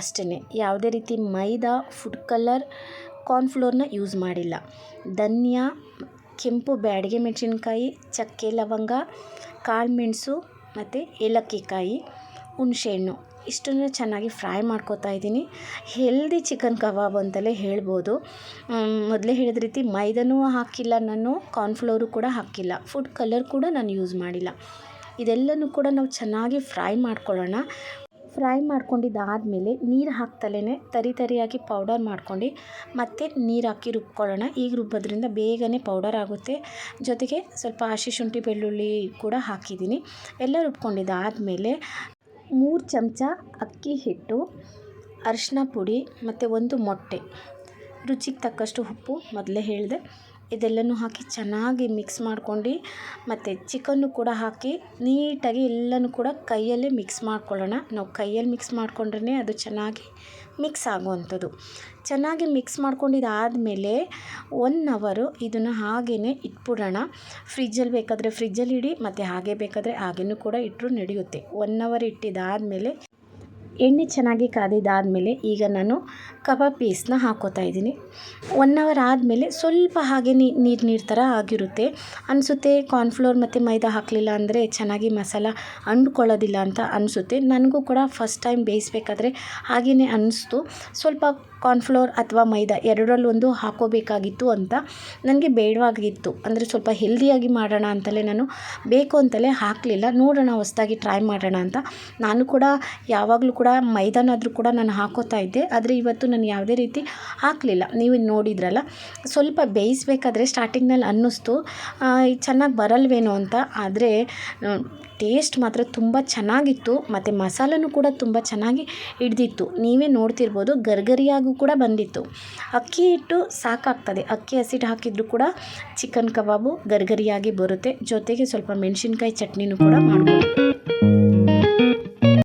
ಅಷ್ಟೇ ಯಾವುದೇ ರೀತಿ ಮೈದಾ ಫುಡ್ ಕಲರ್ ಕಾರ್ನ್ಫ್ಲೋರ್ನ ಯೂಸ್ ಮಾಡಿಲ್ಲ. ಧನ್ಯ, ಕೆಂಪು ಬ್ಯಾಡಗೆ ಮೆಣಸಿನ್ಕಾಯಿ, ಚಕ್ಕೆ ಲವಂಗ ಕಾಳುಮೆಣಸು ಮತ್ತು ಏಲಕ್ಕಿ ಕಾಯಿ ಹುಣಸೆಹಣ್ಣು. ಇಷ್ಟನ್ನು ಚೆನ್ನಾಗಿ ಫ್ರೈ ಮಾಡ್ಕೋತಾ ಇದ್ದೀನಿ. ಹೆಲ್ದಿ ಚಿಕನ್ ಕಬಾಬ್ ಅಂತಲೇ ಹೇಳ್ಬೋದು. ಮೊದಲೇ ಹೇಳಿದ ರೀತಿ ಮೈದಾನೂ ಹಾಕಿಲ್ಲ ನಾನು ಕಾರ್ನ್ಫ್ಲೋರು ಕೂಡ ಹಾಕಿಲ್ಲ. ಫುಡ್ ಕಲರ್ ಕೂಡ ನಾನು ಯೂಸ್ ಮಾಡಿಲ್ಲ. ಇದೆಲ್ಲನೂ ಕೂಡ ನಾವು ಚೆನ್ನಾಗಿ ಫ್ರೈ ಮಾಡ್ಕೊಳ್ಳೋಣ. ಫ್ರೈ ಮಾಡ್ಕೊಂಡಿದ್ದಾದಮೇಲೆ ನೀರು ಹಾಕ್ತಲೇ ತರಿ ತರಿಯಾಗಿ ಪೌಡರ್ ಮಾಡ್ಕೊಂಡು ಮತ್ತೆ ನೀರು ಹಾಕಿ ರುಬ್ಕೊಳ್ಳೋಣ. ಈಗ ರುಬ್ಬೋದ್ರಿಂದ ಬೇಗನೆ ಪೌಡರ್ ಆಗುತ್ತೆ. ಜೊತೆಗೆ ಸ್ವಲ್ಪ ಹಸಿ ಶುಂಠಿ ಬೆಳ್ಳುಳ್ಳಿ ಕೂಡ ಹಾಕಿದ್ದೀನಿ. ಎಲ್ಲ ರುಬ್ಕೊಂಡಿದ್ದಾದಮೇಲೆ ಮೂರು ಚಮಚ ಅಕ್ಕಿ ಹಿಟ್ಟು ಅರಿಶಿನ ಪುಡಿ ಮತ್ತು ಒಂದು ಮೊಟ್ಟೆ. ರುಚಿಗೆ ತಕ್ಕಷ್ಟು ಉಪ್ಪು ಮೊದಲೇ ಹೇಳಿದೆ. ಇದೆಲ್ಲನೂ ಹಾಕಿ ಚೆನ್ನಾಗಿ ಮಿಕ್ಸ್ ಮಾಡ್ಕೊಂಡು ಮತ್ತು ಚಿಕನ್ನು ಕೂಡ ಹಾಕಿ ನೀಟಾಗಿ ಎಲ್ಲನೂ ಕೂಡ ಕೈಯಲ್ಲೇ ಮಿಕ್ಸ್ ಮಾಡ್ಕೊಳ್ಳೋಣ. ನಾವು ಕೈಯಲ್ಲಿ ಮಿಕ್ಸ್ ಮಾಡ್ಕೊಂಡ್ರೆ ಅದು ಚೆನ್ನಾಗಿ ಮಿಕ್ಸ್ ಆಗುವಂಥದ್ದು. ಚೆನ್ನಾಗಿ ಮಿಕ್ಸ್ ಮಾಡ್ಕೊಂಡಿದ್ದಾದಮೇಲೆ ಒನ್ ಅವರು ಇದನ್ನು ಹಾಗೆಯೇ ಇಟ್ಬಿಡೋಣ. ಫ್ರಿಜ್ಜಲ್ಲಿ ಬೇಕಾದರೆ ಫ್ರಿಜ್ಜಲ್ಲಿ ಇಡಿ, ಮತ್ತು ಹಾಗೆ ಬೇಕಾದರೆ ಹಾಗೆಯೂ ಕೂಡ ಇಟ್ಟರೂ ನಡೆಯುತ್ತೆ. ಒನ್ ಅವರ್ ಇಟ್ಟಿದ್ದಾದಮೇಲೆ ಎಣ್ಣೆ ಚೆನ್ನಾಗಿ ಕಾದಿದ್ದಾದಮೇಲೆ ಈಗ ನಾನು ಕಬಾಬ್ ಪೀಸ್ನ ಹಾಕೋತಾ ಇದ್ದೀನಿ. ಒನ್ ಅವರ್ ಆದಮೇಲೆ ಸ್ವಲ್ಪ ಹಾಗೆ ನೀರು ನೀರು ಥರ ಆಗಿರುತ್ತೆ. ಅನಿಸುತ್ತೆ ಕಾರ್ನ್ಫ್ಲೋರ್ ಮತ್ತು ಮೈದಾ ಹಾಕಲಿಲ್ಲ ಅಂದರೆ ಚೆನ್ನಾಗಿ ಮಸಾಲ ಅಂಡ್ಕೊಳ್ಳೋದಿಲ್ಲ ಅಂತ ಅನಿಸುತ್ತೆ. ನನಗೂ ಕೂಡ ಫಸ್ಟ್ ಟೈಮ್ ಬೇಯಿಸ್ಬೇಕಾದ್ರೆ ಹಾಗೆಯೇ ಅನ್ನಿಸ್ತು ಸ್ವಲ್ಪ ಕಾರ್ನ್ಫ್ಲೋರ್ ಅಥವಾ ಮೈದಾ ಎರಡರಲ್ಲೊಂದು ಹಾಕೋಬೇಕಾಗಿತ್ತು ಅಂತ ನನಗೆ ಬೇಡವಾಗಿತ್ತು. ಅಂದರೆ ಸ್ವಲ್ಪ ಹೆಲ್ದಿಯಾಗಿ ಮಾಡೋಣ ಅಂತಲೇ ನಾನು ಬೇಕು ಅಂತಲೇ ಹಾಕಲಿಲ್ಲ. ನೋಡೋಣ, ಹೊಸ್ದಾಗಿ ಟ್ರೈ ಮಾಡೋಣ ಅಂತ. ನಾನು ಕೂಡ ಯಾವಾಗಲೂ ಕೂಡ ಮೈದಾನಾದರೂ ಕೂಡ ನಾನು ಹಾಕೋತಾ ಇದ್ದೆ. ಆದರೆ ಇವತ್ತು ನಾನು ಯಾವುದೇ ರೀತಿ ಹಾಕಲಿಲ್ಲ. ನೀವು ನೋಡಿದ್ರಲ್ಲ. ಸ್ವಲ್ಪ ಬೇಯಿಸ್ಬೇಕಾದ್ರೆ ಸ್ಟಾರ್ಟಿಂಗ್ನಲ್ಲಿ ಅನ್ನಿಸ್ತು. ಚೆನ್ನಾಗಿ ಬರಲ್ವೇನೋ ಅಂತ. ಆದರೆ ಟೇಸ್ಟ್ ಮಾತ್ರ ತುಂಬ ಚೆನ್ನಾಗಿತ್ತು, ಮತ್ತು ಮಸಾಲನೂ ಕೂಡ ತುಂಬ ಚೆನ್ನಾಗಿ ಹಿಡ್ದಿತ್ತು. ನೀವೇ ನೋಡ್ತಿರ್ಬೋದು, ಗರ್ಗರಿಯಾಗೂ ಕೂಡ ಬಂದಿತ್ತು. ಅಕ್ಕಿ ಹಿಟ್ಟು ಸಾಕಾಗ್ತದೆ. ಅಕ್ಕಿ ಹಸಿಟ್ಟು ಹಾಕಿದರೂ ಕೂಡ ಚಿಕನ್ ಕಬಾಬು ಗರ್ಗರಿಯಾಗಿ ಬರುತ್ತೆ. ಜೊತೆಗೆ ಸ್ವಲ್ಪ ಮೆಣಸಿನ್ಕಾಯಿ ಚಟ್ನಿನೂ ಕೂಡ ಮಾಡ್ಬೋದು.